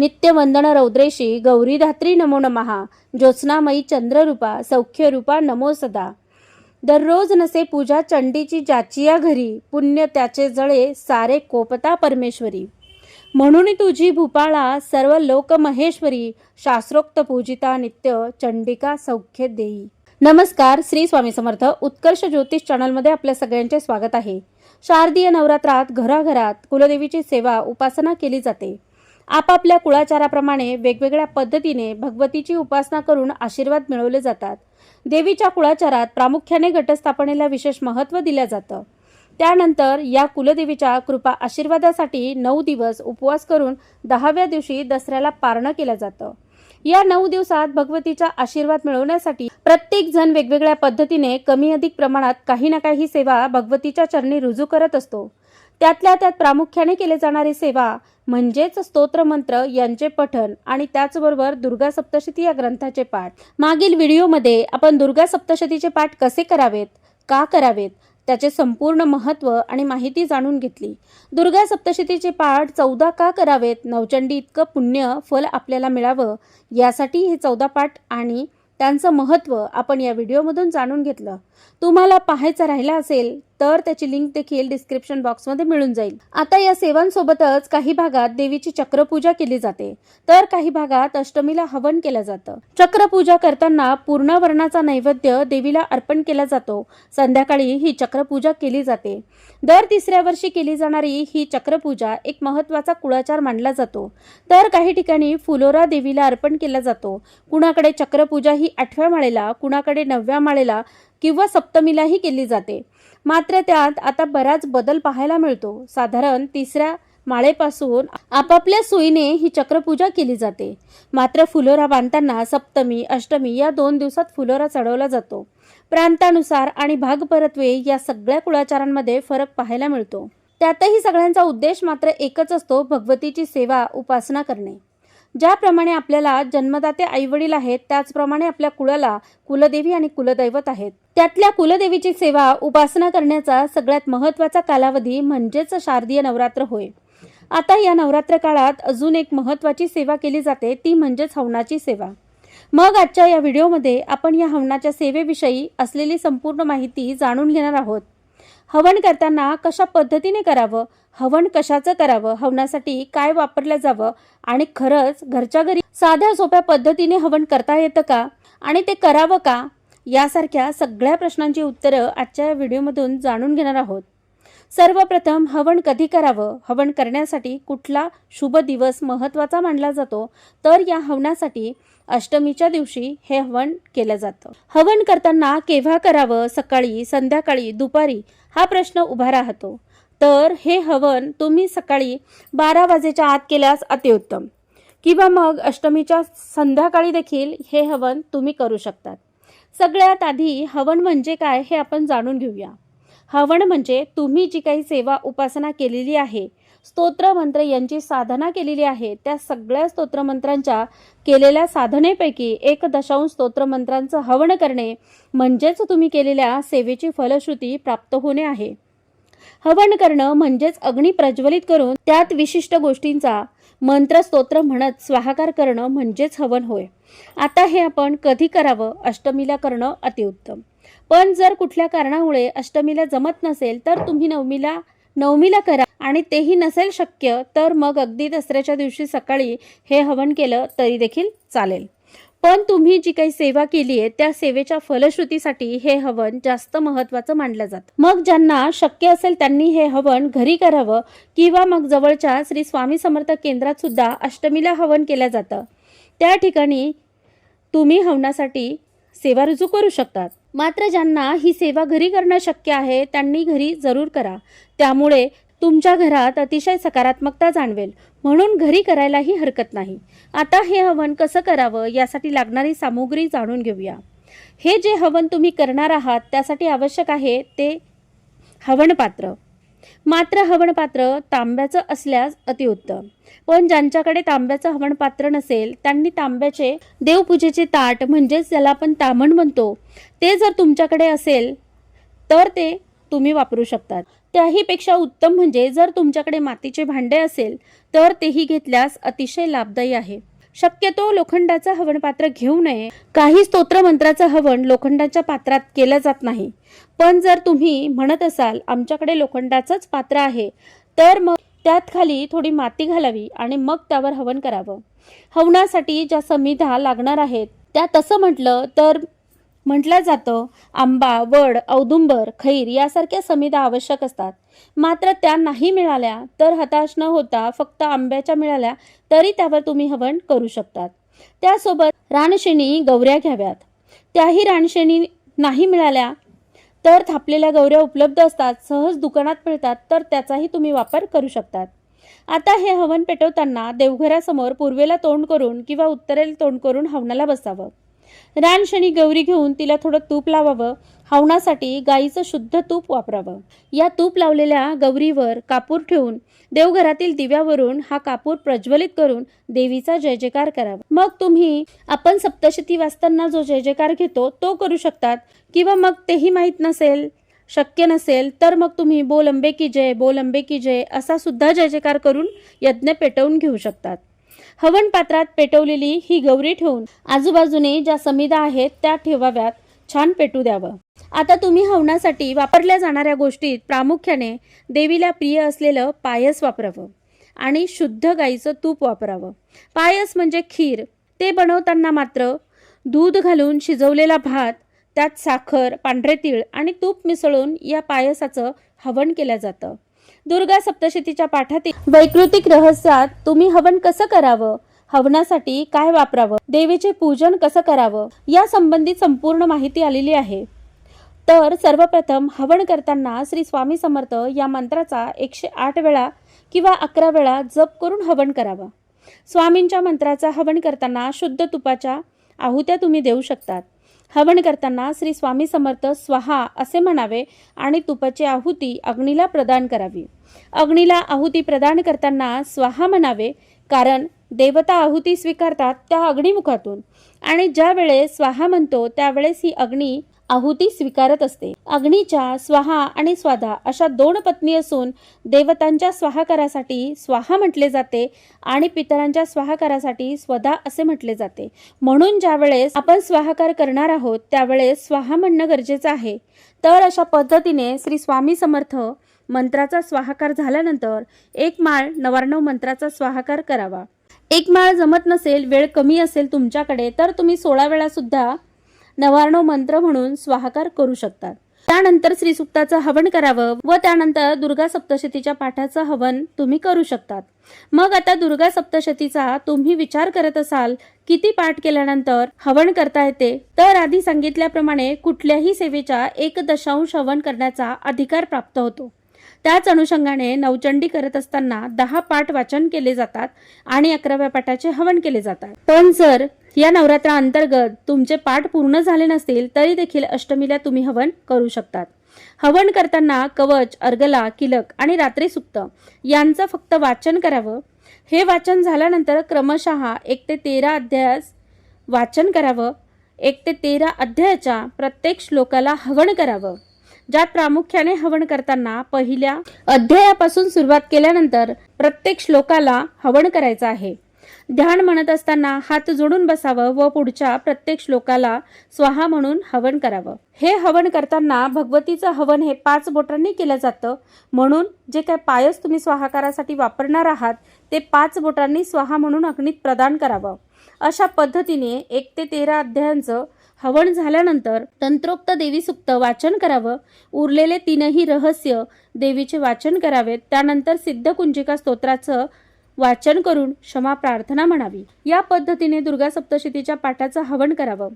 नित्यवंदन रौद्रेशी गौरीधात्री नमो नमहा ज्योत्स्नामयी चंद्ररूपा सौख्यरूपा नमो सदा। दररोज नसे पूजा चंडीची जाचिया घरी पुण्य त्याचे जळे सारे कोपता परमेश्वरी। म्हणून तुझी भूपाळा सर्व लोक महेश्वरी शास्त्रोक्त पूजिता नित्य चंडिका सौख्य देई। नमस्कार श्री स्वामी समर्थ उत्कर्ष ज्योतिष चॅनलमध्ये आपल्या सगळ्यांचे स्वागत आहे। शारदीय नवरात्रात घराघरात कुलदेवीची सेवा उपासना केली जाते। आपापल्या कुळाचाराप्रमाणे वेगवेगळ्या पद्धतीने भगवतीची उपासना करून आशीर्वाद मिळवले जातात. देवीच्या कुळाचारात प्रामुख्याने घटस्थापनेला विशेष महत्त्व दिलं जातं. त्यानंतर या कुलदेवीच्या कृपा आशीर्वादासाठी नऊ दिवस उपवास करून दहाव्या दिवशी दसऱ्याला पारणं केलं जातं. या नऊ दिवसात भगवतीचा आशीर्वाद मिळवण्यासाठी प्रत्येक जण वेगवेगळ्या पद्धतीने कमी अधिक प्रमाणात काही ना काही सेवा भगवतीच्या चरणी रुजू करत असतो. त्यातल्या त्यात प्रामुख्याने केले जाणारी सेवा म्हणजेच स्तोत्रमंत्र यांचे पठण आणि त्याचबरोबर दुर्गा सप्तशती या ग्रंथाचे पाठ. मागील व्हिडिओमध्ये आपण दुर्गा सप्तशतीचे पाठ कसे करावेत का करावेत त्याचे संपूर्ण महत्त्व आणि माहिती जाणून घेतली. दुर्गा सप्तशतीचे पाठ चौदा का करावेत नवचंडी इतकं पुण्य फल आपल्याला मिळावं यासाठी हे चौदा पाठ आणि त्यांचं महत्त्व आपण या व्हिडिओमधून जाणून घेतलं. तुम्हाला पाहायचं राहिलं असेल तर त्याची लिंक देखील डिस्क्रिप्शन बॉक्समध्ये मिळून जाईल. आता या सेवांसोबतच काही भागात देवीची चक्रपूजा केली जाते. तर काही भागात अष्टमीला हवन केलं जातं. चक्रपूजा करताना पूर्ण वर्णाचा नैवेद्य देवीला अर्पण केला जातो. संध्याकाळी ही चक्रपूजा केली जाते. दर तिसऱ्या वर्षी केली जाणारी ही चक्रपूजा एक महत्त्वाचा कुळाचार मानला जातो. तर काही ठिकाणी फुलोरा देवीला अर्पण केला जातो. कुणाकडे चक्रपूजा ही आठव्या माळेला कुणाकडे नवव्या माळेला किंवा सप्तमीलाही केली जाते. मात्र त्यात आता बराच बदल पाहायला मिळतो. साधारण तिसऱ्या माळेपासून आपापल्या सोयीने ही चक्रपूजा केली जाते. मात्र फुलोरा बांधताना सप्तमी अष्टमी या दोन दिवसात फुलोरा चढवला जातो. प्रांतानुसार आणि भाग परत्वे या सगळ्या कुळाचारांमध्ये फरक पाहायला मिळतो. त्यातही सगळ्यांचा उद्देश मात्र एकच असतो भगवतीची सेवा उपासना करणे. ज्याप्रमाणे आपल्याला जन्मदाते आईवडील आहेत त्याचप्रमाणे आपल्या कुळाला कुलदेवी आणि कुलदैवत आहेत. त्यातल्या कुलदेवीची सेवा उपासना करण्याचा सगळ्यात महत्त्वाचा कालावधी म्हणजेच शारदीय नवरात्र होय. आता या नवरात्र काळात अजून एक महत्वाची सेवा केली जाते ती म्हणजेच हवनाची सेवा. मग आजच्या या व्हिडिओमध्ये आपण या हवनाच्या सेवेविषयी असलेली संपूर्ण माहिती जाणून घेणार आहोत. हवन करताना कशा पद्धतीने करावं हवन कशाचं करावं? हवनासाठी काय वापरलं जावं? आणि खरंच घरच्या घरी साध्या सोप्या पद्धतीने हवन करता येतं का? आणि ते करावं का? यासारख्या सगळ्या प्रश्नांची उत्तरं आजच्या या व्हिडिओमधून जाणून घेणार आहोत. सर्वप्रथम हवन कधी करावं? हवन करण्यासाठी कुठला शुभ दिवस महत्त्वाचा मानला जातो? तर या हवनासाठी अष्टमीच्या दिवशी हे हवन केलं जातं. हवन करताना केव्हा करावं? सकाळी संध्याकाळी दुपारी हा प्रश्न उभा राहतो. तर हे हवन तुम्ही सकाळी बारा वाजेच्या आत केल्यास अतिउत्तम. किंवा मग अष्टमीच्या संध्याकाळी देखील हे हवन तुम्ही करू शकतात. सगळ्यात आधी हवन म्हणजे काय हे आपण जाणून घेऊया. हवन म्हणजे तुम्ही जी काही सेवा उपासना केलेली आहे स्तोत्र मंत्र यांची साधना केलेली आहे त्या सगळ्या स्तोत्रमंत्रांच्या केलेल्या साधनेपैकी एक दशांश स्तोत्रमंत्रांचं हवन करणे म्हणजेच तुम्ही केलेल्या सेवेची फलश्रुती प्राप्त होणे आहे. हवन करणं म्हणजेच अग्नी प्रज्वलित करून त्यात विशिष्ट गोष्टींचा मंत्र स्तोत्र म्हणत स्वाहाकार करणं म्हणजेच हवन होय. आता हे आपण कधी करावं? अष्टमीला करणं अतिउत्तम. पण जर कुठल्या कारणामुळे अष्टमीला जमत नसेल तर तुम्ही नवमीला नवमीला करा. आणि तेही नसेल शक्य तर मग अगदी दसऱ्याच्या दिवशी सकाळी हे हवन केलं तरी देखील चालेल. पण तुम्ही जी काही सेवा केली आहे त्या सेवेच्या फलश्रुतीसाठी हे हवन जास्त महत्वाचं मानलं जातं. मग ज्यांना शक्य असेल त्यांनी हे हवन घरी करावं किंवा मग जवळच्या श्री स्वामी समर्थ केंद्रात सुद्धा अष्टमीला हवन केलं जातं. त्या ठिकाणी तुम्ही हवनासाठी सेवा रुजू करू शकतात. मात्र ज्यांना ही सेवा घरी करणं शक्य आहे त्यांनी घरी जरूर करा. त्यामुळे तुमच्या घरात अतिशय सकारात्मकता जाणवेल. म्हणून घरी करायलाही हरकत नाही. आता हे हवन कसं करावं यासाठी लागणारी सामुग्री जाणून घेऊया. हे जे हवन तुम्ही करणार आहात त्यासाठी आवश्यक आहे ते हवन पात्र मात्र हवन पात्र तांब्याचं असल्यास अतिउत्तम. पण ज्यांच्याकडे तांब्याचं हवनपात्र नसेल त्यांनी तांब्याचे देवपूजेचे ताट म्हणजेच ज्याला आपण तामण म्हणतो ते जर तुमच्याकडे असेल तर ते तुम्ही वापरू शकतात. त्याहीपेक्षा उत्तम म्हणजे जर तुमच्याकडे मातीचे भांडे असेल तर तेही घेतल्यास अतिशय लाभदायी आहे. शक्यतो लोखंडाचं हवन पात्र घेऊ नये. काही स्तोत्रमंत्राचं हवन लोखंडाच्या पात्रात केलं जात नाही. पण जर तुम्ही म्हणत असाल आमच्याकडे लोखंडाचंच पात्र आहे तर मग त्यात खाली थोडी माती घालावी आणि मग त्यावर हवन करावं. हवनासाठी ज्या समिधा लागणार आहेत त्या तसं म्हटलं तर म्हटलं जातं आंबा वड औदुंबर खैर यासारख्या समिधा आवश्यक असतात. मात्र त्या नाही मिळाल्या तर हताश न होता फक्त आंब्याच्या मिळाल्या तरी त्यावर तुम्ही हवन करू शकतात. त्यासोबत रानशेणी गौऱ्या घ्याव्यात. त्याही रानशेणी नाही मिळाल्या तर थापलेल्या गौऱ्या उपलब्ध असतात सहज दुकानात मिळतात तर त्याचाही तुम्ही वापर करू शकतात. आता हे हवन पेटवताना देवघरासमोर पूर्वेला तोंड करून किंवा उत्तरेला तोंड करून हवनाला बसावं. रानशनी गौरी घेऊन तिला थोडं तूप लावावं. हावणासाठी गाईचं शुद्ध तूप वापरावं. या तूप लावलेल्या गौरीवर कापूर ठेवून देवघरातील दिव्यावरून हा कापूर प्रज्वलित करून देवीचा जय जयकार करावा. मग तुम्ही आपण सप्तशती वाचताना जो जय जयकार घेतो तो करू शकतात. किंवा मग तेही माहीत नसेल शक्य नसेल तर मग तुम्ही बोल अंबे की जय बोल अंबे की जय असा सुद्धा जय जयकार करून यज्ञ पेटवून घेऊ शकतात. हवन पात्रात पेटवलेली ही गौरी ठेवून आजूबाजूने ज्या समिधा आहेत त्या ठेवाव्यात. छान पेटू द्यावं. आता तुम्ही हवनासाठी वापरल्या जाणाऱ्या गोष्टीत प्रामुख्याने देवीला प्रिय असलेलं पायस वापरावं आणि शुद्ध गाईचं तूप वापरावं. पायस म्हणजे खीर. ते बनवताना मात्र दूध घालून शिजवलेला भात त्यात साखर पांढरे तीळ आणि तूप मिसळून या पायसाचं हवन केलं जातं. दुर्गा सप्तशतीच्या पाठातील वैकृतिक रहस्यात तुम्ही हवन कसं करावं? हवनासाठी काय वापरावं? देवीचे पूजन कसं करावं? या संबंधित संपूर्ण माहिती आलेली आहे. तर सर्वप्रथम हवन करताना श्री स्वामी समर्थ या मंत्राचा एकशे आठ वेळा किंवा अकरा वेळा जप करून हवन करावा. स्वामींच्या मंत्राचा हवन करताना शुद्ध तुपाच्या आहुत्या तुम्ही देऊ शकतात. हवन करताना श्री स्वामी समर्थ स्वाहा असे म्हणावे आणि तुपाची आहुती अग्नीला प्रदान करावी. अग्नीला आहुती प्रदान करताना स्वाहा म्हणावे कारण देवता आहुती स्वीकारतात त्या अग्निमुखातून. आणि ज्या वेळेस स्वाहा म्हणतो त्यावेळेस ही अग्नी आहुती स्वीकारत असते. अग्नीच्या स्वाहा आणि स्वाधा अशा दोन पत्नी असून देवतांच्या स्वाहाकारासाठी स्वाहा म्हटले जाते आणि पितरांच्या स्वाहाकारासाठी स्वधा असे म्हटले जाते. म्हणून ज्यावेळेस आपण स्वाहाकार करणार आहोत त्यावेळेस स्वाहा म्हणणं गरजेचं आहे. तर अशा पद्धतीने श्री स्वामी समर्थ मंत्राचा स्वाहाकार झाल्यानंतर एक माळ नवार्णव मंत्राचा स्वाहाकार करावा. एक माळ जमत नसेल वेळ कमी असेल तुमच्याकडे तर तुम्ही सोळा वेळा सुद्धा नवारणो मंत्र म्हणून स्वाहाकार करू शकतात. त्यानंतर श्रीसुक्ताचं हवन करावं व त्यानंतर दुर्गा सप्तशतीच्या पाठाचं हवन तुम्ही करू शकतात. मग आता दुर्गा सप्तशतीचा तुम्ही विचार करत असाल किती पाठ केल्यानंतर हवन करता येते? तर आधी सांगितल्याप्रमाणे कुठल्याही सेवेच्या एक दशांश हवन करण्याचा अधिकार प्राप्त होतो. त्याच अनुषंगाने नवचंडी करत असताना दहा पाठ वाचन केले जातात आणि अकराव्या पाठाचे हवन केले जातात. पण जर या नवरात्राअंतर्गत तुमचे पाठ पूर्ण झाले नसतील तरी देखील अष्टमीला तुम्ही हवन करू शकतात. हवन करताना कवच अर्गला किलक आणि रात्री सुक्त यांचं फक्त वाचन करावं. हे वाचन झाल्यानंतर क्रमशः एक ते तेरा अध्यायास वाचन करावं. एक ते तेरा अध्यायाच्या प्रत्येक श्लोकाला हवन करावं. ज्यात प्रामुख्याने हवन करताना पहिल्या अध्यायापासून सुरुवात केल्यानंतर प्रत्येक श्लोकाला हवन करायचं आहे. ध्यान म्हणत असताना हात जोडून बसावं व पुढच्या प्रत्येक श्लोकाला स्वाहा म्हणून हवन करावं. हे हवन करताना भगवतीचं हवन हे पाच बोटांनी केलं जातं. म्हणून जे काय पायस तुम्ही स्वाहाकारासाठी वापरणार आहात ते पाच बोटांनी स्वाहा म्हणून अग्नीत प्रदान करावं. अशा पद्धतीने एक ते तेरा अध्यायांचं हवन झाल्यानंतर तंत्रोक्त देवी सुक्त वाचन करावं. उरलेले तीनही रहस्य देवीचे वाचन करावेत. त्यानंतर सिद्धकुंजिका स्तोत्राचं वाचन करून क्षमा प्रार्थना म्हणावी. या पद्धतीने दुर्गा सप्तशतीच्या पाठाचं हवन करावं.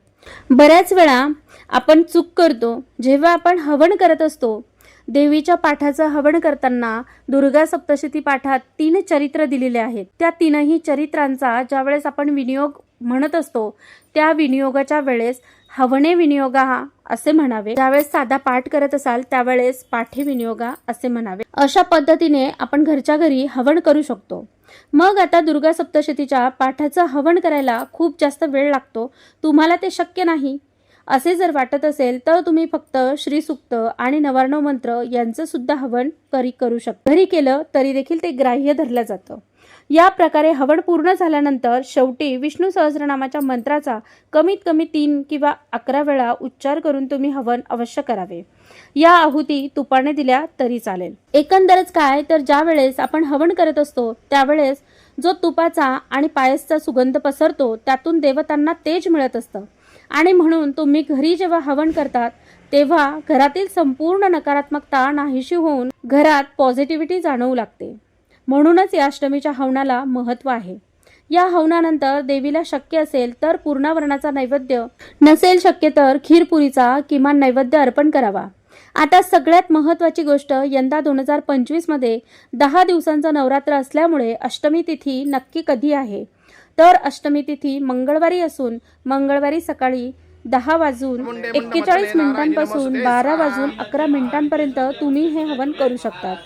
बऱ्याच वेळा आपण चूक करतो जेव्हा आपण हवन करत असतो देवीच्या पाठाचं हवन करताना दुर्गा सप्तशती पाठात तीन चरित्र दिलेले आहेत. त्या तीनही चरित्रांचा ज्यावेळेस आपण विनियोग म्हणत असतो त्या विनियोगाच्या वेळेस हवने विनियोगा असे म्हणावे. ज्यावेळेस साधा पाठ करत असाल त्यावेळेस पाठे विनियोगा असे म्हणावे. अशा पद्धतीने आपण घरच्या घरी हवन करू शकतो. मग आता दुर्गा सप्तशतीच्या पाठाचं हवन करायला खूप जास्त वेळ लागतो. तुम्हाला ते शक्य नाही. असे जर वाटत असेल तर तुम्ही फक्त श्रीसुक्त आणि नवार्णव मंत्र यांचं सुद्धा हवन करी करू शकता घरी केलं तरी देखील ते ग्राह्य धरलं जातं. या प्रकारे हवन पूर्ण झाल्यानंतर शेवटी विष्णू सहस्रनामाच्या मंत्राचा कमीत कमी तीन किंवा अकरा वेळा उच्चार करून तुम्ही हवन अवश्य करावे. या आहुती तुपाने दिल्या तरी चालेल. एकंदरच काय? तर ज्या वेळेस आपण हवन करत असतो त्यावेळेस जो तुपाचा आणि पायसचा सुगंध पसरतो त्यातून देवतांना तेज मिळत असतं. आणि म्हणून तुम्ही घरी जेव्हा हवन करतात तेव्हा घरातील संपूर्ण नकारात्मकता नाहीशी होऊन घरात पॉझिटिव्हिटी जाणवू लागते. म्हणूनच या अष्टमीच्या हवनाला महत्त्व आहे. या हवनानंतर देवीला शक्य असेल तर पूर्णावरणाचा नैवेद्य नसेल शक्य तर खीरपुरीचा किमान नैवेद्य अर्पण करावा. आता सगळ्यात महत्त्वाची गोष्ट यंदा दोन हजार पंचवीसमध्ये दहा दिवसांचा नवरात्र असल्यामुळे अष्टमी तिथी नक्की कधी आहे? तर अष्टमी तिथी मंगळवारी असून मंगळवारी सकाळी दहा वाजून एक्केचाळीस मिनिटांपासून बारा वाजून अकरा मिनिटांपर्यंत तुम्ही हे हवन करू शकतात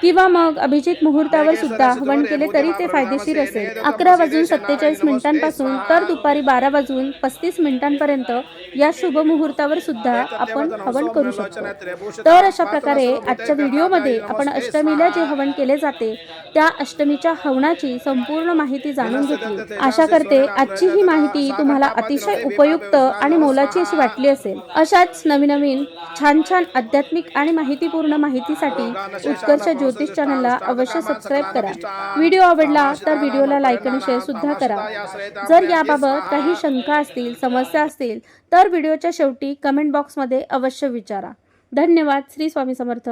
किंवा मग अभिजित मुहूर्तावर सुद्धा हवन केले तरी ते फायदेशीर असेल. अकरा वाजून सत्तेचाळीस मिनिटांपासून तर दुपारी बारा वाजून पस्तीस मिनिटांपर्यंत या शुभ मुहूर्तावर सुद्धा आपण हवन करू शकतो. तर अशा प्रकारे आजच्या व्हिडिओमध्ये आपण अष्टमीला जे हवन केले जाते त्या अष्टमीच्या हवनाची संपूर्ण माहिती जाणून घेतली. आशा करते आजची ही माहिती तुम्हाला अतिशय उपयुक्त आणि मोलाची अशी वाटली असेल. अशाच नवीन नवीन छान छान आध्यात्मिक आणि माहितीपूर्ण माहितीसाठी उत्कर्ष ज्योतिष चॅनलला अवश्य सबस्क्राईब करा. व्हिडिओ आवडला तर व्हिडिओला लाईक आणि शेअर सुद्धा करा. जर याबाबत काही शंका असतील समस्या असतील तर व्हिडिओच्या शेवटी कमेंट बॉक्समध्ये अवश्य विचारा. धन्यवाद. श्री स्वामी समर्थ.